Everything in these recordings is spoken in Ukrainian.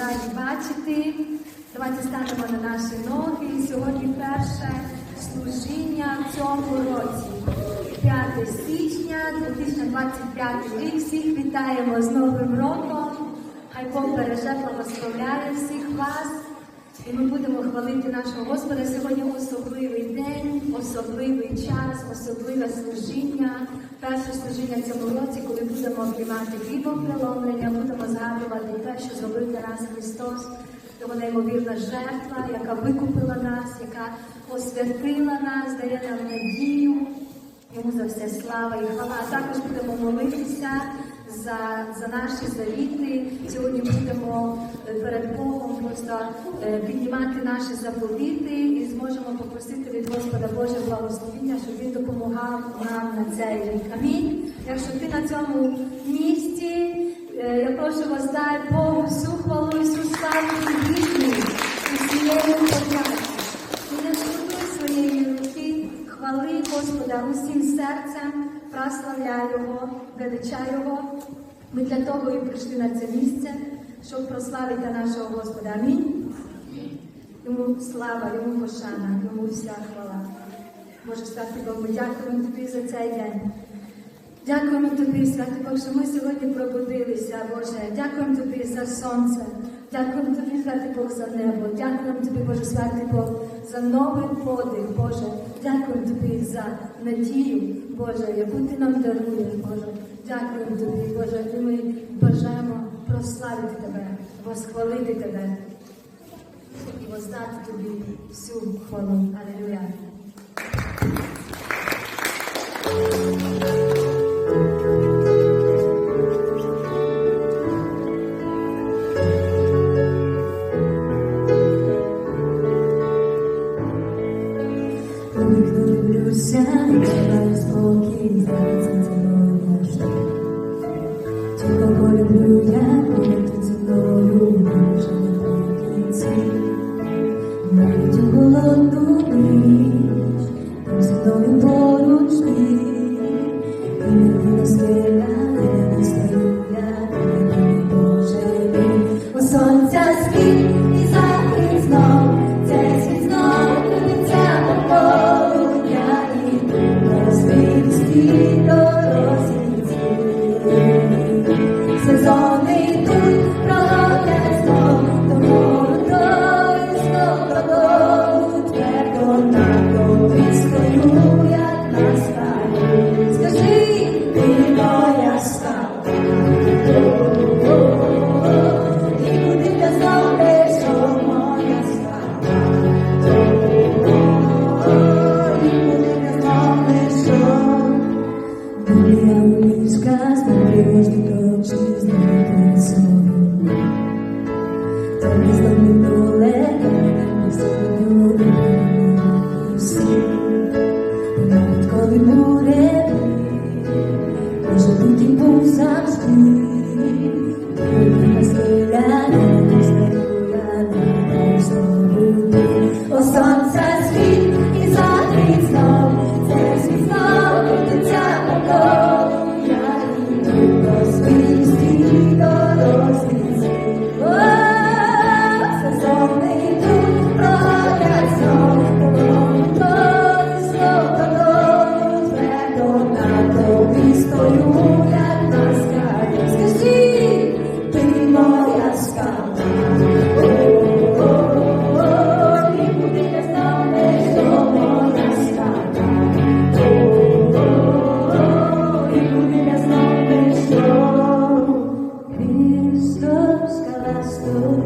раді бачити. Давайте станемо на наші ноги. Сьогодні перше служіння в цьому році. 5 січня 2025 рік. Всіх вітаємо з Новим роком. Хай Бог береже, благословляє всіх вас. І ми будемо хвалити нашого Господа. Сьогодні особливий день, особливий час, особливе служіння. Перше служіння в цьому році, коли будемо будемо згадувати те, що зробив для нас Христос, його неймовірна жертва, яка викупила нас, яка освятила нас, дає нам надію. Йому за все слава і хвала. А також будемо молитися за, за наші завіти. Сьогодні будемо е, перед Богом просто е, піднімати наші заповіти і зможемо попросити від Господа Боже благословіння, щоб Він допомагав нам на цей рік. Амінь. Якщо ти на цьому місці, е, вас дай Богу всю хвалу і всю славу і гідність усієї подяки. І не шкодуй своєї руки, хвали Господа усім серцем, прославляй Його, величай Його. Ми для того і прийшли на це місце, щоб прославити нашого Господа. Амінь. Йому слава, йому пошана, йому вся хвала. Боже, святий Бог, ми дякуємо тобі за цей день. Дякуємо тобі, святий Бог, що ми сьогодні пробудилися, Боже. Дякуємо тобі за сонце. Дякуємо тобі, святий Бог, за небо. Дякуємо тобі, Боже, святий Бог, за новий подих, Боже. Дякуємо тобі за надію, Боже, яку ти нам даруєш, Боже. Дякуємо тобі, Боже, і ми бажаємо прославити тебе, восхвалити тебе і воздати тобі всю хвалу. Алілуя. Там зі мною поруч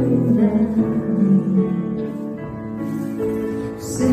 стою на ній. Все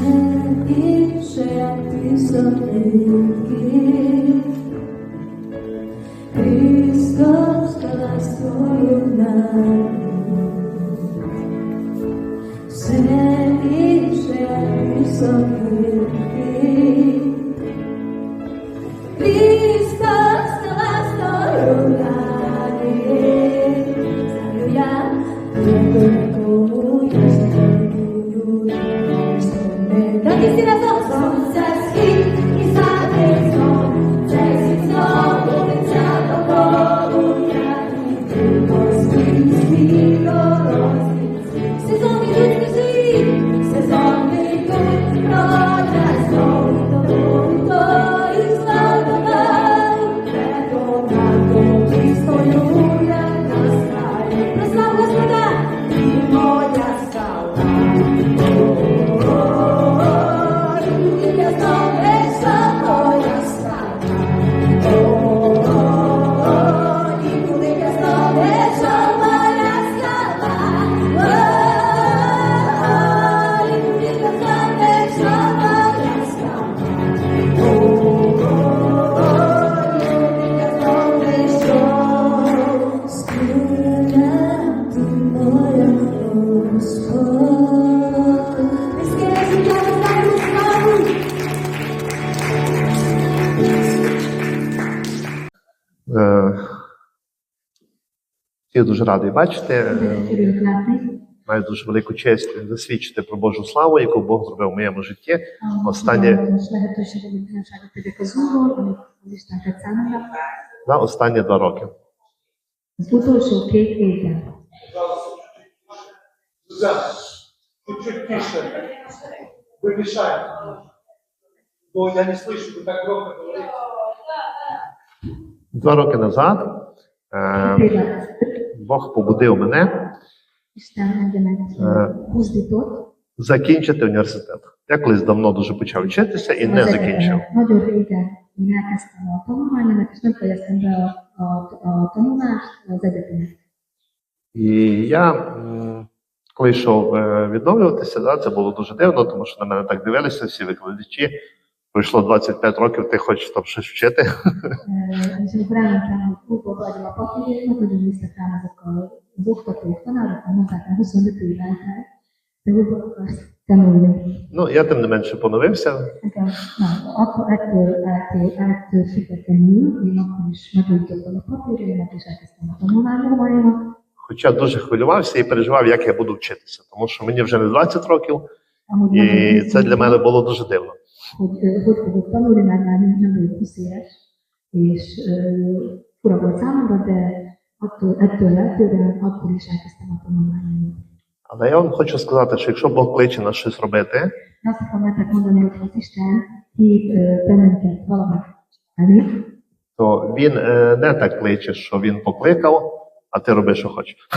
дуже радий бачити. Е, Örülök látni. Маю дуже велику честь засвідчити про Божу славу, яку Бог зробив в моєму житті. Aztán Osztanie- most lehetőség, hogy bizonságot tegyek az Úrról, amit az Isten tett számomra. за останні два роки. Az utolsó két évben. Сюзанна, чуть-чуть тише. Вы мешаете. Но я не слышу, вы так громко говорите. Два роки назад е, Két évvel Бог побудив мене Е. закінчити університет. Я колись давно дуже почав вчитися і не закінчив. І я, коли йшов е, відновлюватися, да, це було дуже дивно, тому що на мене так дивилися всі викладачі. Пройшло 25 років, ти хочеш там щось вчити. Eh, És amikor elmentem, hogy fúból vagyok a papírjaimat, nagyon néztek rám azok a- az oktatók, tanárok, mert mondták, hogy 25 év eltelt, de hogy akarsz tanulni. Ну, я тим не менше поновився. Хоча дуже хвилювався і переживав, як я буду вчитися, тому що мені вже не 20 років, і це для мене було дуже дивно. Hogy hogy fogok tanulni, mert már nem, nem vagyok 20 éves, és fura volt számomra, de attól, ettől eltően akkor is elkezdtem a tanulmányaimat. Але я вам хочу сказати, що якщо Бог кличе нас щось робити, De azt akarom nektek mondani, hogy az Isten hív bennünket valamit tenni, то він е, не так кличе, що він покликав, а ти роби, що хочеш.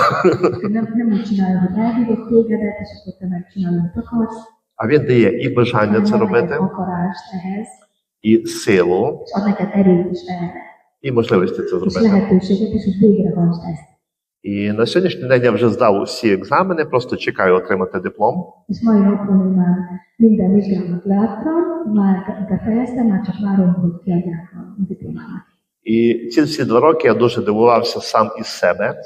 nem, nem úgy csinálja, hogy elhívott tégedet, és akkor te megcsinálod, amit akarsz, А він дає і бажання це робити, і силу, і можливості це зробити. І на сьогоднішній день я вже здав усі екзамени, просто чекаю отримати диплом. És І ці всі два роки я дуже дивувався сам із себе,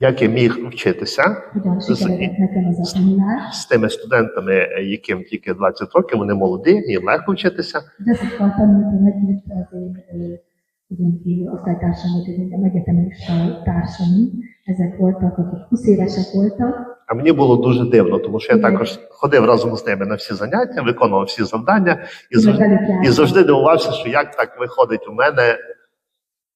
як я міг вчитися a tanulás. з тими студентами, яким тільки 20 років, вони молоді, їм lегко вчитися. És azokkal tanultam együtt az én ö, ugyanígy osztálytársam, vagy minden egyetemista társaim, ezek voltak, akik 20 évesek voltak, А мені було дуже дивно, тому що я також ходив разом з ними на всі заняття, виконував всі завдання і завжди, і дивувався, що як так виходить у мене.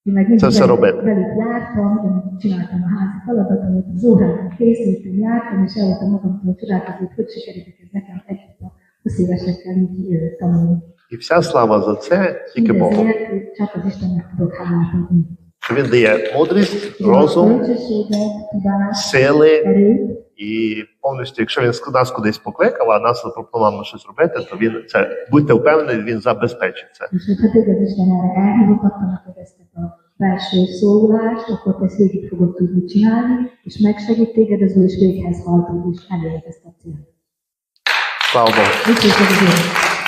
Én meg mindig Szóval velük, Robert. velük jártam, én csináltam a házi feladatomat, az órákon készültem, jártam, és el voltam magamtól csodálkozni, hogy hogy sikerült ez nekem együtt a 20 évesekkel így ö, tanulni. І вся слава за це тільки Богу. Що він дає мудрість, розум, сили, і повністю, якщо він нас кудись покликав, а нас запропонував щось робити, то він це будьте впевнені, він забезпечить це. belső szólást, akkor te ezt végig fogod tudni csinálni, és megsegít téged az Úr, és véghez hajtod, és eléred ezt a célt. Слава Богу.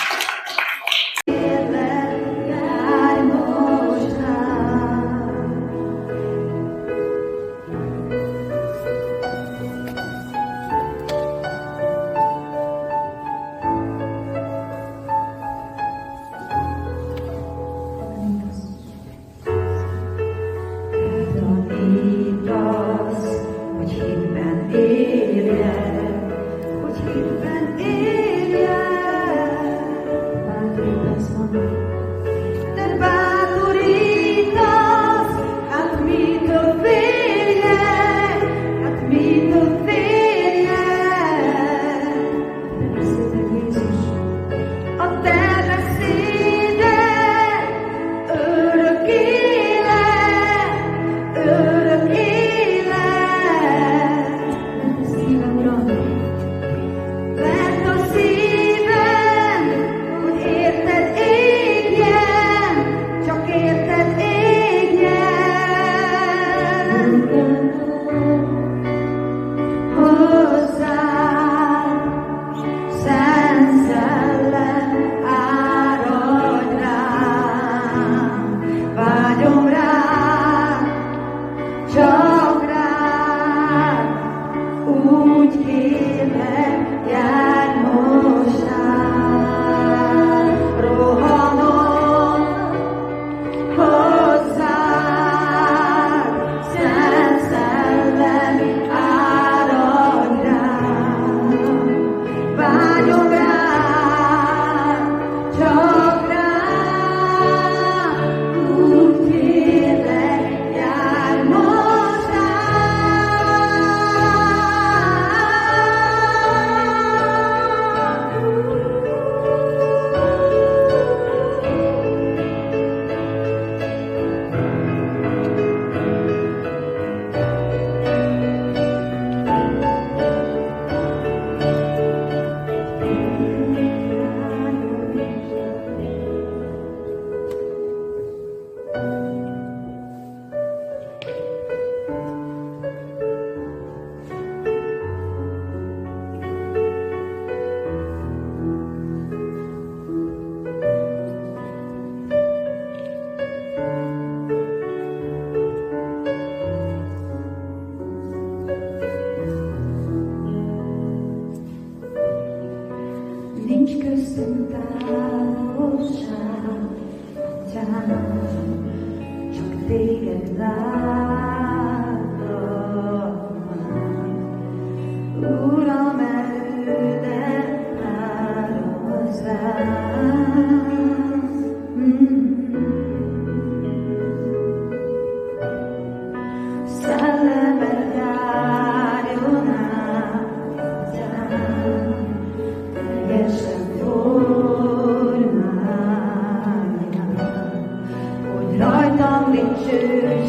You.